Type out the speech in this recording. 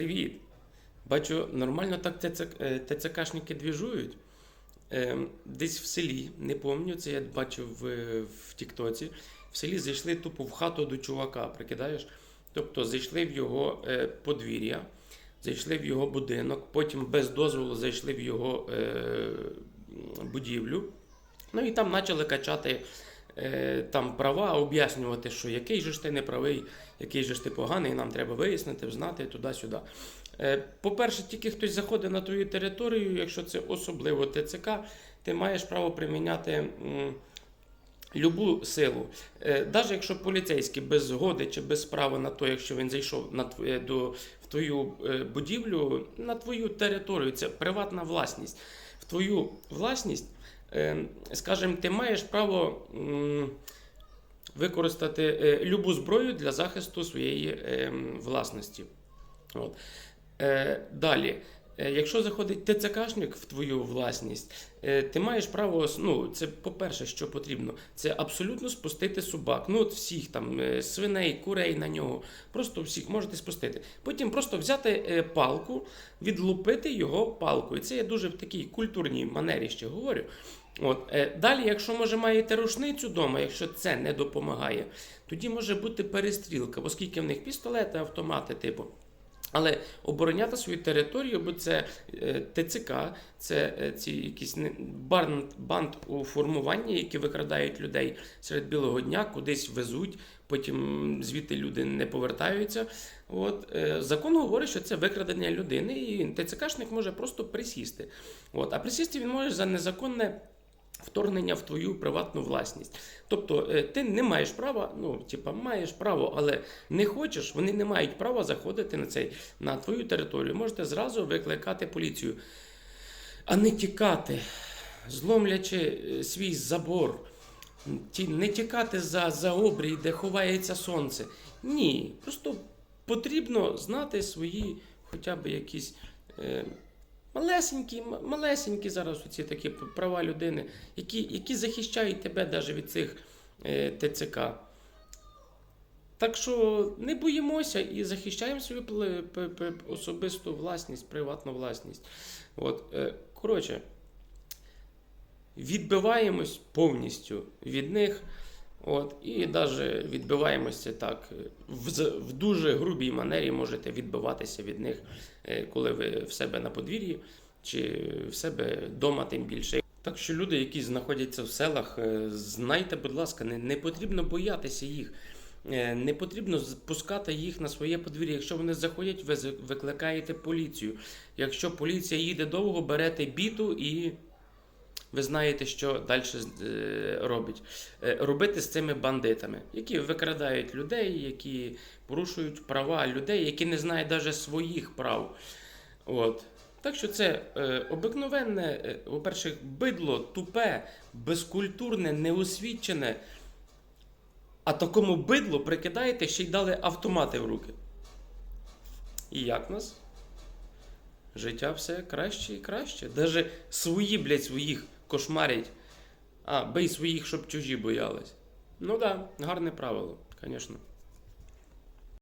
Привіт. Бачу, нормально так е, ТЦКшники двіжують. Ем, Десь в селі, не пам'ятаю, це я бачив в, в Тіктоці. В селі зайшли тупо в хату до чувака, прикидаєш? Тобто зайшли в його е, подвір'я, зайшли в його будинок, потім без дозволу зайшли в його е, будівлю. Ну і там почали качати там права, об'яснювати, що який же ж ти не правий, який же ж ти поганий, нам треба вияснити, знати туди-сюди. Е, По-перше, тільки хтось заходить на твою територію, якщо це особливо ТЦК, ти маєш право приміняти. Любу силу, навіть якщо поліцейський без згоди чи без права на то, якщо він зайшов на твоє до в твою е, будівлю, на твою територію, це приватна власність. В твою власність, е, скажімо, ти маєш право використати е, любу зброю для захисту своєї е, власності. От. Е, далі. Е, Якщо заходить ТЦКшник в твою власність, е, ти маєш право, ну, це по-перше, що потрібно, це абсолютно спустити собак. Ну, от всіх там е, свиней, курей на нього. Просто всіх можете спустити. Потім просто взяти палку, відлупити його палкою. Це я дуже в такій культурній манері ще говорю. От. Далі, якщо може маєте рушницю вдома, якщо це не допомагає, тоді може бути перестрілка, оскільки в них пістолети, автомати, типу. Але обороняти свою територію, бо це е, ТЦК, це е, ці якісь банд, банд у формуванні, які викрадають людей серед білого дня, кудись везуть, потім звідти люди не повертаються. От, е, закон говорить, що це викрадення людини, і ТЦКшник може просто присісти. От, а присісти він може за незаконне. Вторгнення в твою приватну власність. Тобто е, ти не маєш права, ну, типа, маєш право, але не хочеш, вони не мають права заходити на цей, на твою територію. Можете зразу викликати поліцію, а не тікати, зломлячи е, свій забор, не тікати за, за обрій, де ховається сонце. Ні, просто потрібно знати свої хоча б якісь. Е, Малесенькі, малесенькі зараз оці такі права людини, які, які захищають тебе навіть від цих е, ТЦК. Так що не боїмося і захищаємо свою особисту власність, приватну власність. От, е, коротше, відбиваємось повністю від них. От, і навіть відбиваємося так, е, в, в дуже грубій манері можете відбиватися від них, е, коли ви в себе на подвір'ї чи в себе вдома, тим більше. Так що люди, які знаходяться в селах, е, знайте, будь ласка, не, не потрібно боятися їх. Не потрібно пускати їх на своє подвір'я. Якщо вони заходять, ви викликаєте поліцію. Якщо поліція їде довго, берете біту і ви знаєте, що далі робить. Е, Робити з цими бандитами, які викрадають людей, які порушують права людей, які не знають навіть своїх прав. От. Так що це е, обикновенне, е, по-перше, бидло, тупе, безкультурне, неосвічене. А такому бидлу прикидаєте, ще й дали автомати в руки. І як нас? Життя все краще і краще. Даже свої, блядь, своїх кошмарять. А, бий своїх, щоб чужі боялись. Ну так, да, гарне правило, звісно.